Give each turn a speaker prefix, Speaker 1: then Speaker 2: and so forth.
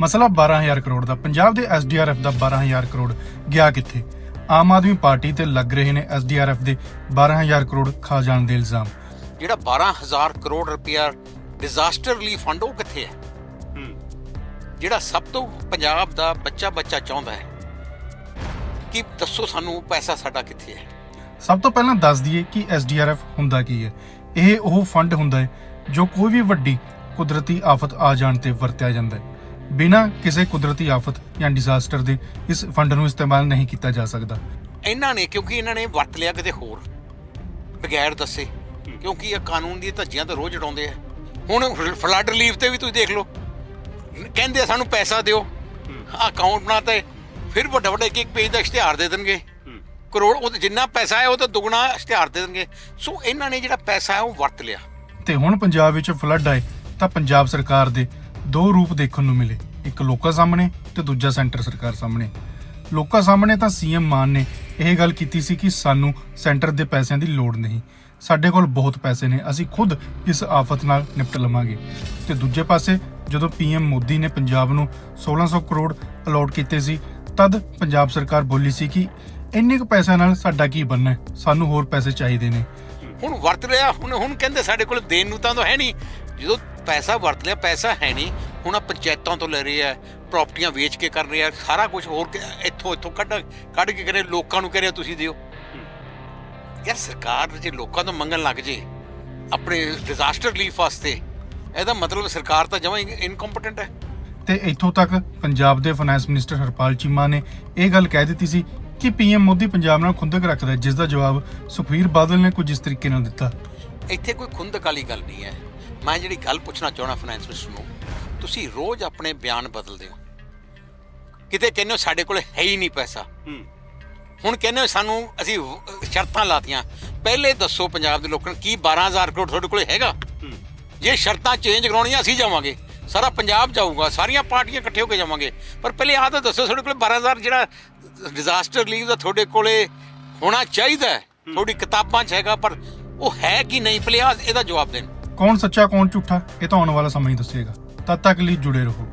Speaker 1: ਮਸਲਾ 12000 ਕਰੋੜ ਦਾ। ਪੰਜਾਬ ਦੇ ਐਸਡੀਆਰਐਫ ਦਾ 12000 ਕਰੋੜ ਗਿਆ ਕਿੱਥੇ? ਆਮ ਆਦਮੀ ਪਾਰਟੀ ਤੇ ਲੱਗ ਰਹੇ ਨੇ ਐਸਡੀਆਰਐਫ ਦੇ 12000 ਕਰੋੜ ਖਾ ਜਾਣ ਦੇ ਇਲਜ਼ਾਮ।
Speaker 2: ਜਿਹੜਾ 12000 ਕਰੋੜ ਰੁਪਇਆ ਡਿਜ਼ਾਸਟਰ ਰਿਲੀਫ ਫੰਡ ਉਹ ਕਿੱਥੇ ਹੈ? ਜਿਹੜਾ ਸਭ ਤੋਂ ਪੰਜਾਬ ਦਾ ਬੱਚਾ ਬੱਚਾ ਚਾਹੁੰਦਾ ਹੈ ਕਿ ਦੱਸੋ ਸਾਨੂੰ ਪੈਸਾ ਸਾਡਾ ਕਿੱਥੇ ਹੈ?
Speaker 1: ਸਭ ਤੋਂ ਪਹਿਲਾਂ ਦੱਸ ਦਈਏ ਕਿ ਐਸਡੀਆਰਐਫ ਹੁੰਦਾ ਕੀ ਹੈ। ਇਹ ਉਹ ਫੰਡ ਹੁੰਦਾ ਹੈ ਜੋ ਕੋਈ ਵੀ ਵੱਡੀ ਕੁਦਰਤੀ ਆਫਤ ਆ ਜਾਣ ਤੇ ਵਰਤਿਆ ਜਾਂਦਾ ਹੈ। ਬਿਨਾਂ ਕਿਸੇ ਕੁਦਰਤੀ ਆਫਤ ਜਾਂ ਡਿਜ਼ਾਸਟਰ ਦੇ ਇਸ ਫੰਡ ਨੂੰ ਇਸਤੇਮਾਲ ਨਹੀਂ ਕੀਤਾ ਜਾ ਸਕਦਾ।
Speaker 2: ਇਹਨਾਂ ਨੇ ਕਿਉਂਕਿ ਇਹਨਾਂ ਨੇ ਵਰਤ ਲਿਆ ਕਿਤੇ ਹੋਰ ਬਗੈਰ ਦੱਸੇ। ਕਿਉਂਕਿ ਇਹ ਕਾਨੂੰਨ ਦੀਆਂ ਧੱਜੀਆਂ ਤਾਂ ਰੋਜ਼ ਉਡਾਉਂਦੇ ਆ। ਹੁਣ ਫਲੱਡ ਰਿਲੀਫ ਤੇ ਵੀ ਤੁਸੀਂ ਦੇਖ ਲਓ। ਕਹਿੰਦੇ ਆ ਸਾਨੂੰ ਪੈਸਾ ਦਿਓ। ਅਕਾਊਂਟ ਬਣਾਤਾ ਹੈ, ਫਿਰ ਵੱਡਾ ਵੱਡਾ ਇੱਕ ਇੱਕ ਪੇਜ ਦਾ ਇਸ਼ਤਿਹਾਰ ਦੇ ਦੇਣਗੇ। ਕਰੋੜ ਉਹ ਜਿੰਨਾ ਪੈਸਾ ਹੈ ਉਹ ਤਾਂ ਦੁੱਗਣਾ ਇਸ਼ਤਿਹਾਰ ਦੇ ਦੇਣਗੇ। ਸੋ ਇਹਨਾਂ ਨੇ ਜਿਹੜਾ ਪੈਸਾ ਹੈ ਉਹ ਵਰਤ ਲਿਆ।
Speaker 1: ਤੇ ਹੁਣ ਪੰਜਾਬ ਵਿੱਚ ਫਲੱਡ ਆਏ ਤਾਂ ਪੰਜਾਬ ਸਰਕਾਰ ਦੇ ਦੋ ਰੂਪ ਦੇਖਣ ਨੂੰ ਮਿਲੇ। ਇੱਕ ਲੋਕਾਂ ਸਾਹਮਣੇ ਤੇ ਦੂਜਾ ਸੈਂਟਰ ਸਰਕਾਰ ਸਾਹਮਣੇ। ਲੋਕਾਂ ਸਾਹਮਣੇ ਤਾਂ ਸੀਐਮ ਮਾਨ ਨੇ ਇਹ ਗੱਲ ਕੀਤੀ ਸੀ ਕਿ ਸਾਨੂੰ ਸੈਂਟਰ ਦੇ ਪੈਸਿਆਂ ਦੀ ਲੋੜ ਨਹੀਂ। ਸਾਡੇ ਕੋਲ ਬਹੁਤ ਪੈਸੇ ਨੇ, ਅਸੀਂ ਖੁਦ ਇਸ ਆਫਤ ਨਾਲ ਨਿਪਟ ਲਵਾਂਗੇ। ਤੇ ਦੂਜੇ ਪਾਸੇ ਜਦੋਂ ਪੀਐਮ ਮੋਦੀ ਨੇ ਪੰਜਾਬ ਨੂੰ 1600 ਕਰੋੜ ਅਲਾਟ ਕੀਤੇ ਸੀ, ਤਦ ਪੰਜਾਬ ਸਰਕਾਰ ਬੋਲੀ ਸੀ ਕਿ ਇੰਨੇ ਕੁ ਪੈਸਿਆਂ ਨਾਲ ਸਾਡਾ ਕੀ ਬਣਨਾ ਸਾਨੂੰ ਹੋਰ ਪੈਸੇ ਚਾਹੀਦੇ ਨੇ।
Speaker 2: ਹੁਣ ਵਰਤ ਲਿਆ ਹੁਣ ਹੁਣ ਕਹਿੰਦੇ ਸਾਡੇ ਕੋਲ ਦੇਣ ਨੂੰ ਤਾਂ ਤਾਂ ਹੈ ਨਹੀਂ। ਜਦੋਂ ਪੈਸਾ ਵਰਤ ਲਿਆ ਪੈਸਾ ਹੈ ਨਹੀਂ। ਹੁਣ ਆ ਪੰਚਾਇਤਾਂ ਤੋਂ ਲੈ ਰਹੇ ਆ ਪ੍ਰਾਪਰਟੀਆਂ ਵੇਚ ਕੇ ਕਰ ਰਹੇ ਆ ਸਾਰਾ ਕੁਝ ਹੋਰ ਕਿ- ਇੱਥੋਂ ਇੱਥੋਂ ਕੱਢ ਕੱਢ ਕੇ ਕਰੇ ਲੋਕਾਂ ਨੂੰ ਕਰਿਆ ਤੁਸੀਂ ਦਿਓ। ਯਾਰ ਸਰਕਾਰ ਜੇ ਲੋਕਾਂ ਤੋਂ ਮੰਗਣ ਲੱਗ ਜੇ ਆਪਣੇ ਡਿਜ਼ਾਸਟਰ ਰਿਲੀਫ ਵਾਸਤੇ ਇਹਦਾ ਮਤਲਬ ਸਰਕਾਰ ਤਾਂ ਜਮਾਂ ਇਨਕੰਪੀਟੈਂਟ ਹੈ।
Speaker 1: ਤੇ ਇੱਥੋਂ ਤੱਕ ਪੰਜਾਬ ਦੇ ਫਾਈਨੈਂਸ ਮਿਨਿਸਟਰ ਹਰਪਾਲ ਚੀਮਾ ਨੇ ਇਹ ਗੱਲ ਕਹਿ ਦਿੱਤੀ ਸੀ ਕਿ ਪੀਐਮ ਮੋਦੀ ਪੰਜਾਬ ਨਾਲ ਖੁੰਦਕ ਰੱਖਦਾ ਹੈ ਜਿਸ ਦਾ ਜਵਾਬ ਸੁਖਵੀਰ ਬਾਦਲ ਨੇ ਕੁਝ ਇਸ ਤਰੀਕੇ ਨਾਲ ਦਿੱਤਾ।
Speaker 2: ਇੱਥੇ ਕੋਈ ਖੁੰਦਕ ਵਾਲੀ ਗੱਲ ਨਹੀਂ ਹੈ। ਮੈਂ ਜਿਹੜੀ ਗੱਲ ਪੁੱਛਣਾ ਚਾਹਣਾ ਫਾਈਨੈਂਸ ਮਿਨਿਸਟਰ ਨੂੰ ਤੁਸੀਂ ਰੋਜ਼ ਆਪਣੇ ਬਿਆਨ ਬਦਲਦੇ ਹੋ। ਕਿਤੇ ਕਹਿੰਦੇ ਹੋ ਸਾਡੇ ਕੋਲ ਹੈ ਹੀ ਨਹੀਂ ਪੈਸਾ। ਹੁਣ ਕਹਿੰਦੇ ਹੋ ਸਾਨੂੰ ਅਸੀਂ ਸ਼ਰਤਾਂ ਲਾਤੀਆਂ। ਪਹਿਲੇ ਦੱਸੋ ਪੰਜਾਬ ਦੇ ਲੋਕਾਂ ਨੂੰ ਕੀ 12000 ਕਰੋੜ ਤੁਹਾਡੇ ਕੋਲ ਹੈਗਾ? ਜੇ ਸ਼ਰਤਾਂ ਚੇਂਜ ਕਰਾਉਣੀਆਂ ਅਸੀਂ ਜਾਵਾਂਗੇ। ਸਾਰਾ ਪੰਜਾਬ ਜਾਊਗਾ ਸਾਰੀਆਂ ਪਾਰਟੀਆਂ ਇਕੱਠੇ ਹੋ ਕੇ ਜਾਵਾਂਗੇ। ਪਰ ਪਹਿਲੇ ਆਹ ਤਾਂ ਦੱਸੋ ਤੁਹਾਡੇ ਕੋਲ 12000 ਜਿਹੜਾ ਡਿਜ਼ਾਸਟਰ ਰਿਲੀਫ ਦਾ ਤੁਹਾਡੇ ਕੋਲੇ ਹੋਣਾ ਚਾਹੀਦਾ ਤੁਹਾਡੀ ਕਿਤਾਬਾਂ 'ਚ ਹੈਗਾ ਪਰ ਉਹ ਹੈ ਕਿ ਨਹੀਂ? ਪਹਿਲੇ ਆਹ ਇਹਦਾ ਜਵਾਬ ਦੇਣ।
Speaker 1: ਕੌਣ ਸੱਚਾ, ਕੌਣ ਝੂਠਾ, ਇਹ ਤਾਂ ਆਉਣ ਵਾਲਾ ਸਮਾਂ ਹੀ ਦੱਸੇਗਾ। ਤਦ ਤੱਕ ਲਈ ਜੁੜੇ ਰਹੋ।